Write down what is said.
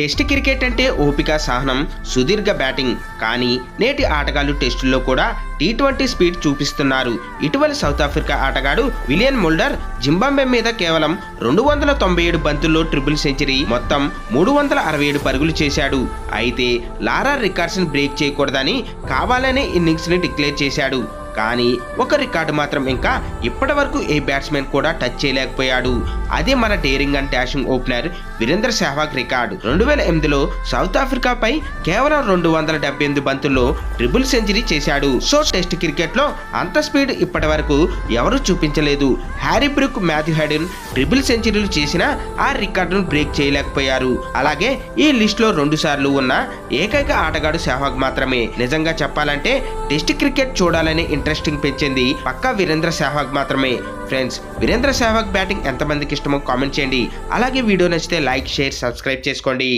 Test cricket అంటే ఓపిక సహనం సుదీర్ఘ బ్యాటింగ్. కానీ నేటి ఆటగాళ్ళు టెస్టుల్లో కూడా టీ ట్వంటీ స్పీడ్ చూపిస్తున్నారు. ఇటీవల సౌత్ ఆఫ్రికా ఆటగాడు విలియన్ ముల్డర్ జింబాంబే మీద కేవలం రెండు వందల తొంభై ఏడు బంతుల్లో ట్రిపుల్ సెంచరీ మొత్తం మూడు వందల అరవై ఏడు పరుగులు చేశాడు. అయితే లారా రికార్డ్స్ని బ్రేక్ చేయకూడదని కావాలనే ఇన్నింగ్స్ని డిక్లేర్ చేశాడు. కానీ ఒక రికార్డు మాత్రం ఇంకా ఇప్పటి వరకు ఏ బ్యాట్స్మెన్ కూడా టచ్ చేయలేకపోయాడు. అదే మన daring and dashing opener Virender Sehwag record. రెండు వేల ఎనిమిదిలో సౌత్ ఆఫ్రికాపై కేవలం రెండు వందల డెబ్బై ఎనిమిది బంతుల్లో ట్రిపుల్ సెంచరీ చేశాడు. సో టెస్ట్ క్రికెట్లో అంత స్పీడ్ ఇప్పటి వరకు ఎవరూ చూపించలేదు. Harry Brook Matthew Hayden triple సెంచరీలు చేసినా ఆ రికార్డును బ్రేక్ చేయలేకపోయారు. అలాగే ఈ లిస్ట్లో రెండు సార్లు ఉన్న ఏకైక ఆటగాడు సెహ్వాగ్ మాత్రమే. నిజంగా చెప్పాలంటే టెస్ట్ క్రికెట్ చూడాలనే ఇంట్రెస్టింగ్ పెంచింది పక్కా వీరేంద్ర సెహ్వాగ్ మాత్రమే. ఫ్రెండ్స్ వీరేంద్ర సెహ్వాగ్ బ్యాటింగ్ ఎంతమందికి ఇష్టమో కామెంట్ చేయండి. అలాగే వీడియో నచ్చితే లైక్ షేర్ సబ్స్క్రైబ్ చేసుకోండి.